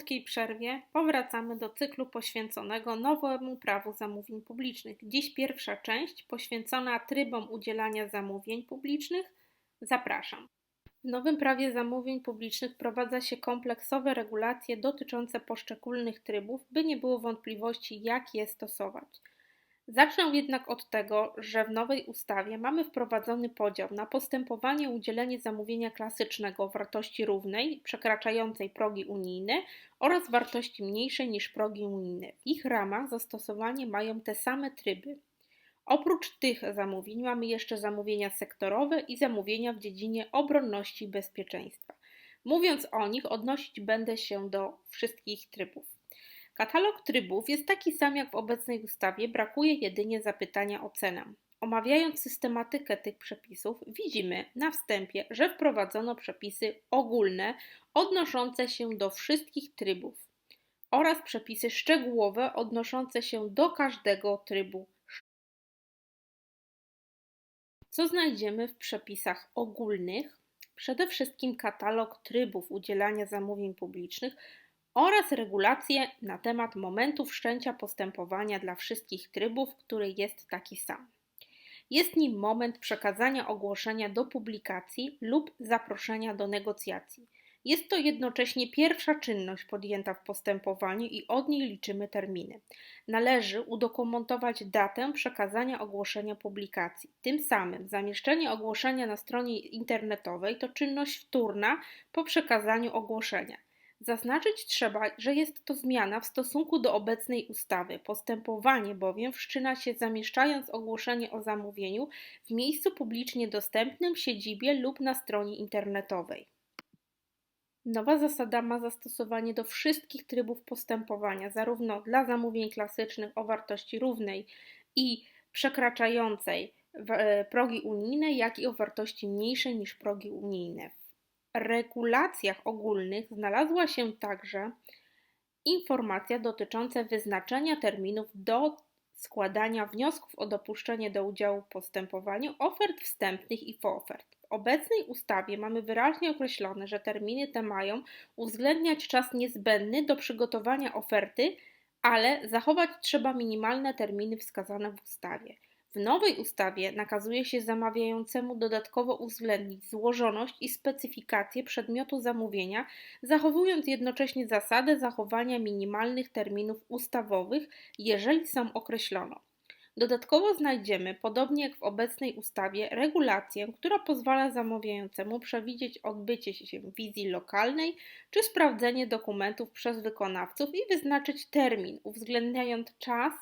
krótkiej przerwie powracamy do cyklu poświęconego nowemu prawu zamówień publicznych. Dziś pierwsza część poświęcona trybom udzielania zamówień publicznych. Zapraszam. W nowym prawie zamówień publicznych wprowadza się kompleksowe regulacje dotyczące poszczególnych trybów, by nie było wątpliwości, jak je stosować. Zacznę jednak od tego, że w nowej ustawie mamy wprowadzony podział na postępowanie udzielenie zamówienia klasycznego wartości równej, przekraczającej progi unijne oraz wartości mniejszej niż progi unijne. W ich ramach zastosowanie mają te same tryby. Oprócz tych zamówień mamy jeszcze zamówienia sektorowe i zamówienia w dziedzinie obronności i bezpieczeństwa. Mówiąc o nich, odnosić będę się do wszystkich trybów. Katalog trybów jest taki sam jak w obecnej ustawie, brakuje jedynie zapytania o cenę. Omawiając systematykę tych przepisów, widzimy na wstępie, że wprowadzono przepisy ogólne odnoszące się do wszystkich trybów oraz przepisy szczegółowe odnoszące się do każdego trybu. Co znajdziemy w przepisach ogólnych? Przede wszystkim katalog trybów udzielania zamówień publicznych oraz regulacje na temat momentu wszczęcia postępowania dla wszystkich trybów, który jest taki sam. Jest nim moment przekazania ogłoszenia do publikacji lub zaproszenia do negocjacji. Jest to jednocześnie pierwsza czynność podjęta w postępowaniu i od niej liczymy terminy. Należy udokumentować datę przekazania ogłoszenia publikacji. Tym samym zamieszczenie ogłoszenia na stronie internetowej to czynność wtórna po przekazaniu ogłoszenia. Zaznaczyć trzeba, że jest to zmiana w stosunku do obecnej ustawy. Postępowanie bowiem wszczyna się zamieszczając ogłoszenie o zamówieniu w miejscu publicznie dostępnym, siedzibie lub na stronie internetowej. Nowa zasada ma zastosowanie do wszystkich trybów postępowania, zarówno dla zamówień klasycznych o wartości równej i przekraczającej e, progi unijne, jak i o wartości mniejszej niż progi unijne regulacjach ogólnych znalazła się także informacja dotycząca wyznaczenia terminów do składania wniosków o dopuszczenie do udziału w postępowaniu ofert wstępnych i ofert. W obecnej ustawie mamy wyraźnie określone, że terminy te mają uwzględniać czas niezbędny do przygotowania oferty, ale zachować trzeba minimalne terminy wskazane w ustawie. W nowej ustawie nakazuje się zamawiającemu dodatkowo uwzględnić złożoność i specyfikację przedmiotu zamówienia, zachowując jednocześnie zasadę zachowania minimalnych terminów ustawowych, jeżeli są określono. Dodatkowo znajdziemy, podobnie jak w obecnej ustawie, regulację, która pozwala zamawiającemu przewidzieć odbycie się wizji lokalnej czy sprawdzenie dokumentów przez wykonawców i wyznaczyć termin, uwzględniając czas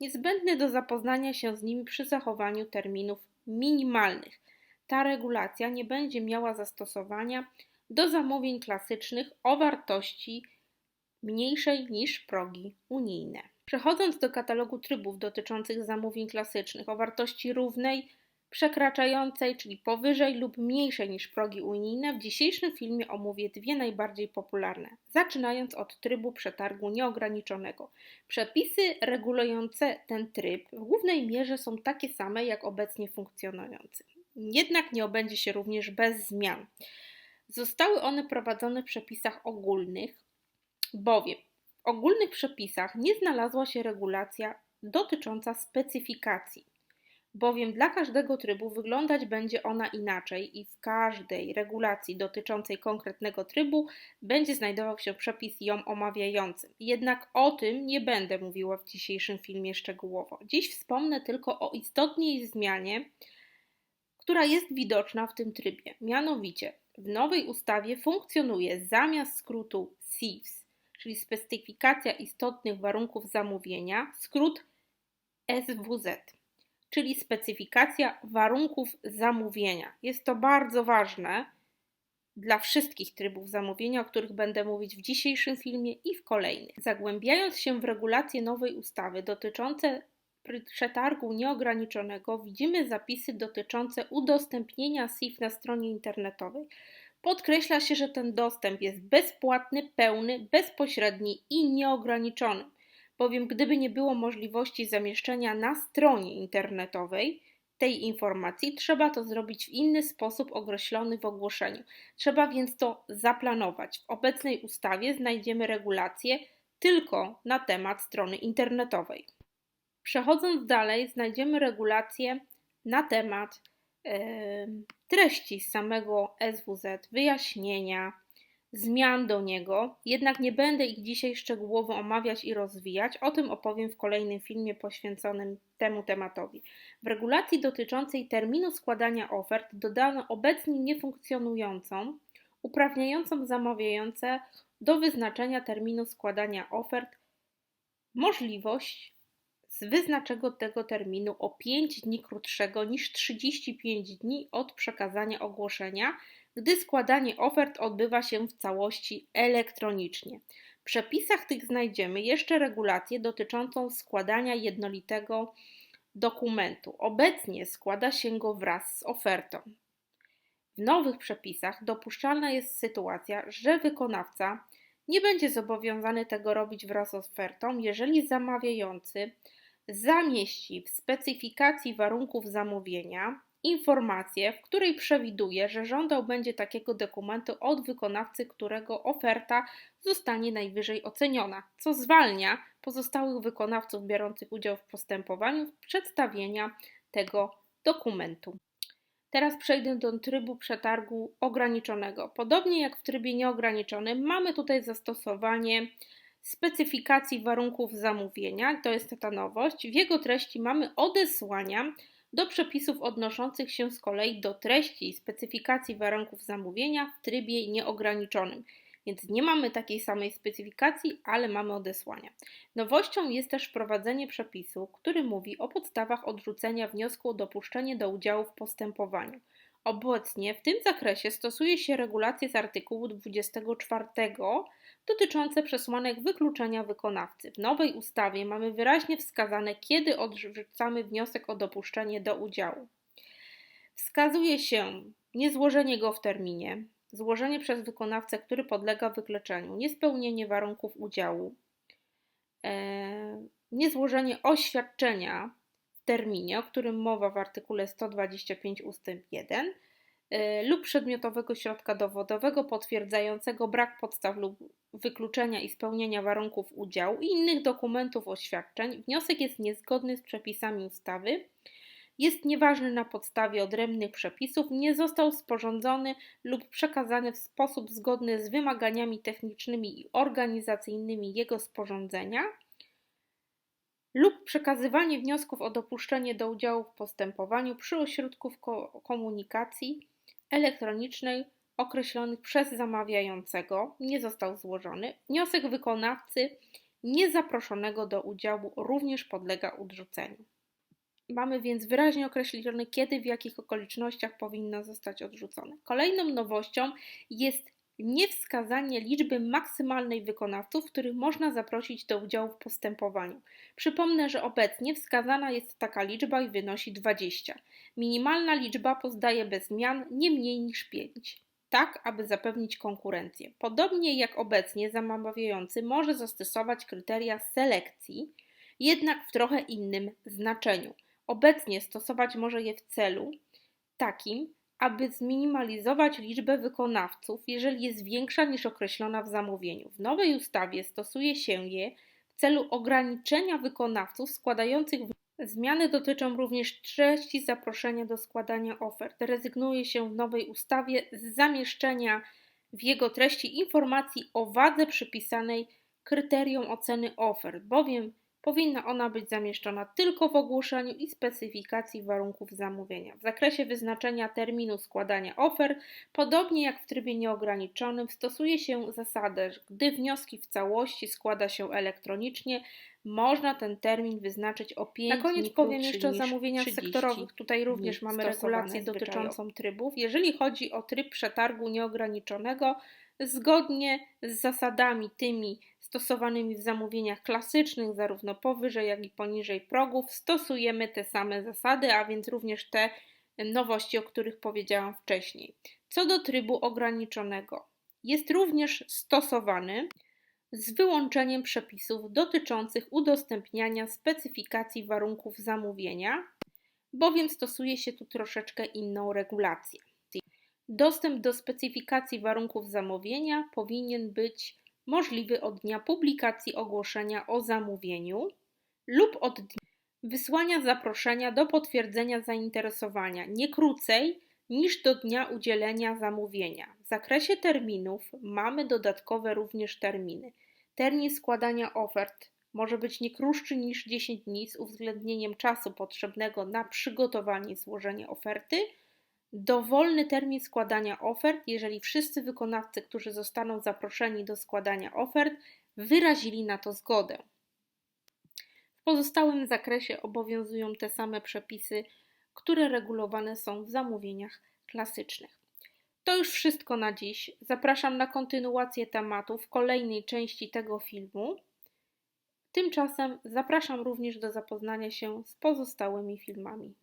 niezbędny do zapoznania się z nimi przy zachowaniu terminów minimalnych. Ta regulacja nie będzie miała zastosowania do zamówień klasycznych o wartości mniejszej niż progi unijne. Przechodząc do katalogu trybów dotyczących zamówień klasycznych o wartości równej przekraczającej, czyli powyżej lub mniejszej niż progi unijne, w dzisiejszym filmie omówię dwie najbardziej popularne, zaczynając od trybu przetargu nieograniczonego. Przepisy regulujące ten tryb w głównej mierze są takie same jak obecnie funkcjonujące. Jednak nie obędzie się również bez zmian. Zostały one prowadzone w przepisach ogólnych, bowiem w ogólnych przepisach nie znalazła się regulacja dotycząca specyfikacji bowiem dla każdego trybu wyglądać będzie ona inaczej i w każdej regulacji dotyczącej konkretnego trybu będzie znajdował się przepis ją omawiający. Jednak o tym nie będę mówiła w dzisiejszym filmie szczegółowo. Dziś wspomnę tylko o istotnej zmianie, która jest widoczna w tym trybie. Mianowicie w nowej ustawie funkcjonuje zamiast skrótu SIVS, czyli specyfikacja istotnych warunków zamówienia, skrót SWZ czyli specyfikacja warunków zamówienia. Jest to bardzo ważne dla wszystkich trybów zamówienia, o których będę mówić w dzisiejszym filmie i w kolejnych. Zagłębiając się w regulacje nowej ustawy dotyczące przetargu nieograniczonego, widzimy zapisy dotyczące udostępnienia SIF na stronie internetowej. Podkreśla się, że ten dostęp jest bezpłatny, pełny, bezpośredni i nieograniczony bowiem gdyby nie było możliwości zamieszczenia na stronie internetowej tej informacji, trzeba to zrobić w inny sposób określony w ogłoszeniu. Trzeba więc to zaplanować. W obecnej ustawie znajdziemy regulacje tylko na temat strony internetowej. Przechodząc dalej, znajdziemy regulacje na temat yy, treści samego SWZ, wyjaśnienia, zmian do niego, jednak nie będę ich dzisiaj szczegółowo omawiać i rozwijać. O tym opowiem w kolejnym filmie poświęconym temu tematowi. W regulacji dotyczącej terminu składania ofert dodano obecnie niefunkcjonującą, uprawniającą zamawiające do wyznaczenia terminu składania ofert możliwość z wyznaczenia tego terminu o 5 dni krótszego niż 35 dni od przekazania ogłoszenia, gdy składanie ofert odbywa się w całości elektronicznie. W przepisach tych znajdziemy jeszcze regulację dotyczącą składania jednolitego dokumentu. Obecnie składa się go wraz z ofertą. W nowych przepisach dopuszczalna jest sytuacja, że wykonawca nie będzie zobowiązany tego robić wraz z ofertą, jeżeli zamawiający zamieści w specyfikacji warunków zamówienia informację, w której przewiduje, że żądał będzie takiego dokumentu od wykonawcy, którego oferta zostanie najwyżej oceniona, co zwalnia pozostałych wykonawców biorących udział w postępowaniu z przedstawienia tego dokumentu. Teraz przejdę do trybu przetargu ograniczonego. Podobnie jak w trybie nieograniczonym, mamy tutaj zastosowanie specyfikacji warunków zamówienia, to jest ta nowość. W jego treści mamy odesłania do przepisów odnoszących się z kolei do treści specyfikacji warunków zamówienia w trybie nieograniczonym. Więc nie mamy takiej samej specyfikacji, ale mamy odesłania. Nowością jest też wprowadzenie przepisu, który mówi o podstawach odrzucenia wniosku o dopuszczenie do udziału w postępowaniu. Obecnie w tym zakresie stosuje się regulacje z artykułu 24 dotyczące przesłanek wykluczenia wykonawcy. W nowej ustawie mamy wyraźnie wskazane, kiedy odrzucamy wniosek o dopuszczenie do udziału. Wskazuje się niezłożenie go w terminie, złożenie przez wykonawcę, który podlega wykluczeniu, niespełnienie warunków udziału, e, niezłożenie oświadczenia terminie, o którym mowa w artykule 125 ust. 1 e, lub przedmiotowego środka dowodowego potwierdzającego brak podstaw lub wykluczenia i spełnienia warunków udziału i innych dokumentów oświadczeń, wniosek jest niezgodny z przepisami ustawy, jest nieważny na podstawie odrębnych przepisów, nie został sporządzony lub przekazany w sposób zgodny z wymaganiami technicznymi i organizacyjnymi jego sporządzenia, lub przekazywanie wniosków o dopuszczenie do udziału w postępowaniu przy ośrodku komunikacji elektronicznej określonych przez zamawiającego nie został złożony. Wniosek wykonawcy niezaproszonego do udziału również podlega odrzuceniu. Mamy więc wyraźnie określone, kiedy, w jakich okolicznościach powinno zostać odrzucone. Kolejną nowością jest niewskazanie liczby maksymalnej wykonawców, których można zaprosić do udziału w postępowaniu. Przypomnę, że obecnie wskazana jest taka liczba i wynosi 20. Minimalna liczba pozostaje bez zmian nie mniej niż 5 tak aby zapewnić konkurencję. Podobnie jak obecnie zamawiający może zastosować kryteria selekcji, jednak w trochę innym znaczeniu. Obecnie stosować może je w celu takim, aby zminimalizować liczbę wykonawców, jeżeli jest większa niż określona w zamówieniu. W nowej ustawie stosuje się je w celu ograniczenia wykonawców składających Zmiany dotyczą również treści zaproszenia do składania ofert. Rezygnuje się w nowej ustawie z zamieszczenia w jego treści informacji o wadze przypisanej kryterium oceny ofert, bowiem powinna ona być zamieszczona tylko w ogłoszeniu i specyfikacji warunków zamówienia. W zakresie wyznaczenia terminu składania ofert, podobnie jak w trybie nieograniczonym, stosuje się zasadę, że gdy wnioski w całości składa się elektronicznie, można ten termin wyznaczyć o 5 Na koniec powiem jeszcze o zamówieniach sektorowych. Tutaj również mamy regulację dotyczącą trybów. Jeżeli chodzi o tryb przetargu nieograniczonego, zgodnie z zasadami tymi stosowanymi w zamówieniach klasycznych, zarówno powyżej, jak i poniżej progów, stosujemy te same zasady, a więc również te nowości, o których powiedziałam wcześniej. Co do trybu ograniczonego, jest również stosowany z wyłączeniem przepisów dotyczących udostępniania specyfikacji warunków zamówienia, bowiem stosuje się tu troszeczkę inną regulację. Dostęp do specyfikacji warunków zamówienia powinien być możliwy od dnia publikacji ogłoszenia o zamówieniu lub od dnia wysłania zaproszenia do potwierdzenia zainteresowania nie krócej niż do dnia udzielenia zamówienia. W zakresie terminów mamy dodatkowe również terminy. Termin składania ofert może być nie krótszy niż 10 dni z uwzględnieniem czasu potrzebnego na przygotowanie i złożenie oferty. Dowolny termin składania ofert, jeżeli wszyscy wykonawcy, którzy zostaną zaproszeni do składania ofert, wyrazili na to zgodę. W pozostałym zakresie obowiązują te same przepisy, które regulowane są w zamówieniach klasycznych. To już wszystko na dziś. Zapraszam na kontynuację tematu w kolejnej części tego filmu. Tymczasem zapraszam również do zapoznania się z pozostałymi filmami.